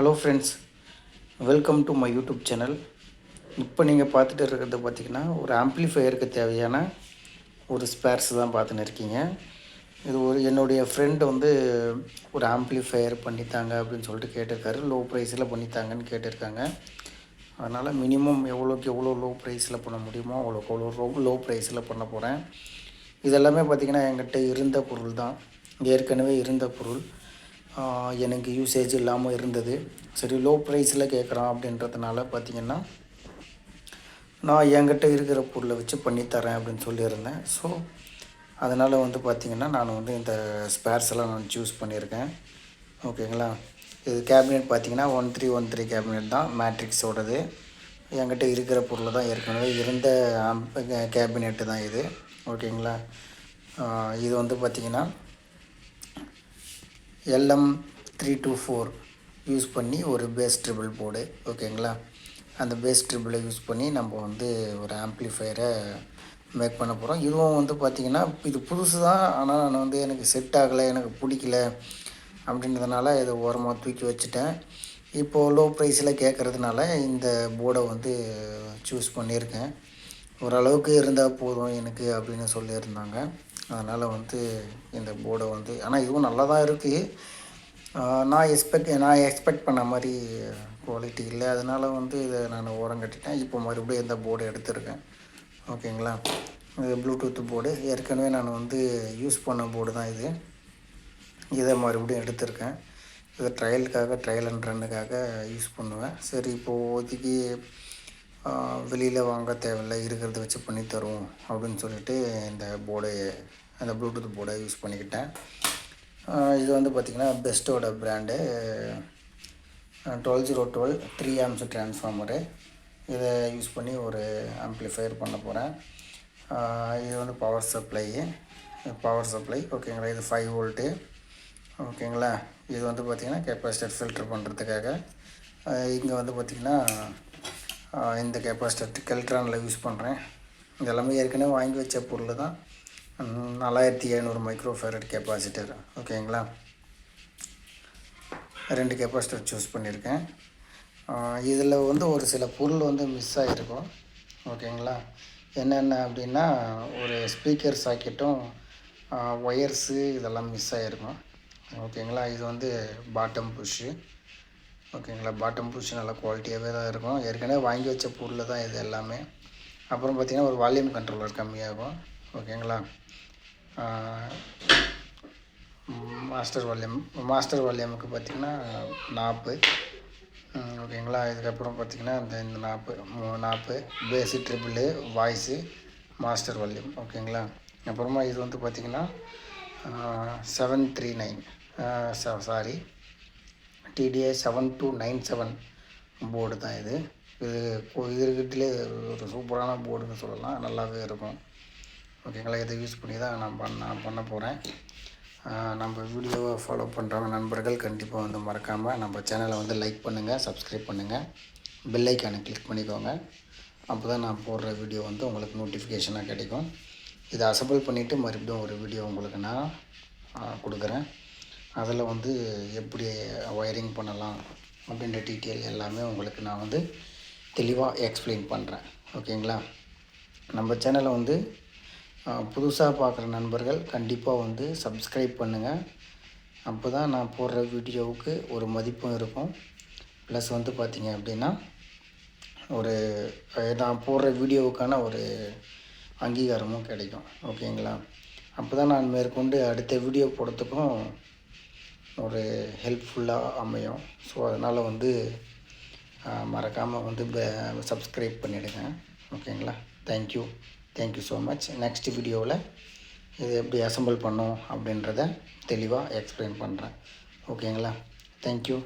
Hello friends welcome to my YouTube channel இப்போ நீங்கள் பார்த்துட்டு இருக்கிறது பார்த்திங்கன்னா ஒரு ஆம்ப்ளிஃபையருக்கு தேவையான ஒரு ஸ்பேர்ஸ் தான் பார்த்துன்னு இருக்கீங்க. இது ஒரு என்னுடைய ஃப்ரெண்டு வந்து ஒரு ஆம்ப்ளிஃபையர் பண்ணித்தாங்க அப்படின்னு சொல்லிட்டு கேட்டிருக்காரு. லோ ப்ரைஸில் பண்ணித்தாங்கன்னு கேட்டிருக்காங்க. அதனால் மினிமம் எவ்வளோக்கு எவ்வளோ லோ ப்ரைஸில் பண்ண முடியுமோ அவ்வளோக்கு அவ்வளோ லோ லோ ப்ரைஸில் பண்ண போகிறேன் இதெல்லாமே பார்த்திங்கன்னா என்கிட்ட இருந்த பொருள் தான். ஏற்கனவே இருந்த பொருள். எனக்கு யூசேஜ் இல்லாமல் இருந்தது. சரி லோ ப்ரைஸில் கேட்குறான் அப்படின்றதுனால பார்த்திங்கன்னா நான் என்கிட்ட இருக்கிற பொருளை வச்சு பண்ணித்தரேன் அப்படின்னு சொல்லியிருந்தேன். ஸோ அதனால் வந்து பார்த்திங்கன்னா நான் வந்து இந்த ஸ்பேர்ஸ் எல்லாம் நான் சூஸ் பண்ணியிருக்கேன். ஓகேங்களா இது கேபினெட் பார்த்தீங்கன்னா one three one three cabinet தான் மேட்ரிக்ஸோடது என்கிட்ட இருக்கிற பொருள் தான் ஏற்கனவே இருந்த கேபினெட்டு தான் இது. ஓகேங்களா இது வந்து பார்த்திங்கன்னா LM three two four use பண்ணி ஒரு பேஸ் ட்ரிபிள் போர்டு ஓகேங்களா அந்த பேஸ் ட்ரிபிளை யூஸ் பண்ணி நம்ம வந்து ஒரு ஆம்ப்ளிஃபையரை மேக் பண்ண போகிறோம் இதுவும் வந்து பார்த்திங்கன்னா இது புதுசு தான் ஆனால் நான் வந்து எனக்கு செட் ஆகலை எனக்கு பிடிக்கல அப்படின்றதுனால இதை ஓரமாக தூக்கி வச்சுட்டேன். இப்போது லோ ப்ரைஸில் கேட்குறதுனால இந்த போர்டை வந்து சூஸ் பண்ணியிருக்கேன். ஓரளவுக்கு இருந்தால் போதும் எனக்கு அப்படின்னு சொல்லியிருந்தாங்க. அதனால் வந்து இந்த போர்டை வந்து ஆனால் இதுவும் நல்லா தான் இருக்குது நான் எக்ஸ்பெக்ட் நான் எக்ஸ்பெக்ட் பண்ண மாதிரி குவாலிட்டி இல்லை. அதனால் வந்து இதை நான் ஓரம் கட்டிட்டேன் இப்போ மறுபடியும் இந்த போர்டு எடுத்திருக்கேன். ஓகேங்களா? இது ப்ளூடூத் போர்டு ஏற்கனவே நான் வந்து யூஸ் பண்ண போர்டு தான் இது. இதை மறுபடியும் எடுத்திருக்கேன். இது ட்ரையலுக்காக ட்ரையல் அண்ட் ரன்னுக்காக யூஸ் பண்ணுவேன். சரி இப்போதைக்கு வெளியில் வாங்க தேவையில்லை இருக்கிறத வச்சு பண்ணி தருவோம் அப்படின்னு சொல்லிட்டு இந்த போர்டை அந்த ப்ளூடூத் போர்டை யூஸ் பண்ணிக்கிட்டேன். இது வந்து பார்த்திங்கன்னா பெஸ்ட்டோட brand twelve zero twelve three amps transformer இதை யூஸ் பண்ணி ஒரு ஆம்ப்ளிஃபையர் பண்ண போகிறேன் இது வந்து பவர் சப்ளை பவர் சப்ளை ஓகேங்களா இது ஃபைவ் வோல்ட்டு ஓகேங்களா இது வந்து பார்த்திங்கன்னா கெப்பாசிட்டர் ஃபில்டர் பண்ணுறதுக்காக இங்கே வந்து பார்த்திங்கன்னா இந்த கெப்பாசிட்டர் கெல்ட்ரானில் யூஸ் பண்ணுறேன் இதெல்லாமே ஏற்கனவே வாங்கி வச்ச பொருள் தான். நாலாயிரத்தி எழுநூறு மைக்ரோஃபேரட் கெப்பாசிட்டர் ஓகேங்களா? ரெண்டு கெப்பாசிட்டர் சூஸ் பண்ணியிருக்கேன் இதில் வந்து ஒரு சில பொருள் வந்து மிஸ் ஆகிருக்கும் ஓகேங்களா? என்னென்ன அப்படின்னா ஒரு ஸ்பீக்கர் சாக்கெட்டும் ஒயர்ஸு இதெல்லாம் மிஸ் ஆகிருக்கும் ஓகேங்களா? இது வந்து பாட்டம் புஷ்ஷு ஓகேங்களா? பாட்டம் பூச்சி நல்லா குவாலிட்டியாகவே தான் இருக்கும். ஏற்கனவே வாங்கி வச்ச பொருள் தான் இது எல்லாமே. அப்புறம் பார்த்திங்கன்னா ஒரு வால்யூம் கண்ட்ரோலர் கம்மியாகும். ஓகேங்களா? மாஸ்டர் வால்யூம் மாஸ்டர் வால்யூமுக்கு பார்த்திங்கன்னா நாப்பு ஓகேங்களா? இதுக்கப்புறம் பார்த்திங்கன்னா இந்த இந்த knob knob bass treble voice master volume ஓகேங்களா? அப்புறமா இது வந்து பார்த்திங்கன்னா seven three nine sorry DTA seven two nine seven board தான் இது. இது இதுக்கிட்டே ஒரு சூப்பரான போர்டுன்னு சொல்லலாம். நல்லாவே இருக்கும். ஓகேங்களா இதை யூஸ் பண்ணி தான் நான் பண்ண நான் பண்ண போகிறேன் நம்ம வீடியோவை ஃபாலோ பண்ணுறவங்க நண்பர்கள் கண்டிப்பாக வந்து மறக்காமல் நம்ம சேனலை வந்து லைக் பண்ணுங்கள் சப்ஸ்கிரைப் பண்ணுங்கள் பெல் ஐக்கானை கிளிக் பண்ணிக்கோங்க. அப்போ தான் நான் போடுற வீடியோ வந்து உங்களுக்கு நோட்டிஃபிகேஷனாக கிடைக்கும். இதை அசம்பிள் பண்ணிவிட்டு மறுபடியும் ஒரு வீடியோ உங்களுக்கு நான் கொடுக்குறேன். அதில் வந்து எப்படி ஒயரிங் பண்ணலாம் அப்படின்ற டீட்டெயில் எல்லாமே உங்களுக்கு நான் வந்து தெளிவாக எக்ஸ்பிளைன் பண்ணுறேன் ஓகேங்களா? நம்ம சேனலை வந்து புதுசாக பார்க்குற நண்பர்கள் கண்டிப்பாக வந்து சப்ஸ்கிரைப் பண்ணுங்கள் அப்போ தான் நான் போடுற வீடியோவுக்கு ஒரு மதிப்பும் இருக்கும். ப்ளஸ் வந்து பார்த்திங்க அப்படின்னா ஒரு நான் போடுற வீடியோவுக்கான ஒரு அங்கீகாரமும் கிடைக்கும். ஓகேங்களா? அப்போ தான் நான் மேற்கொண்டு அடுத்த வீடியோ போடுறதுக்கும் ஒரு ஹெல்ப்ஃபுல்லாக அமையும். ஸோ அதனால் வந்து மறக்காமல் வந்து சப்ஸ்கிரைப் பண்ணிவிடுங்க ஓகேங்களா? Thank you thank you so much next வீடியோவில் இது எப்படி அசம்பிள் பண்ணும் அப்படின்றத தெளிவாக எக்ஸ்பிளைன் பண்ணுறேன் ஓகேங்களா? தேங்க்யூ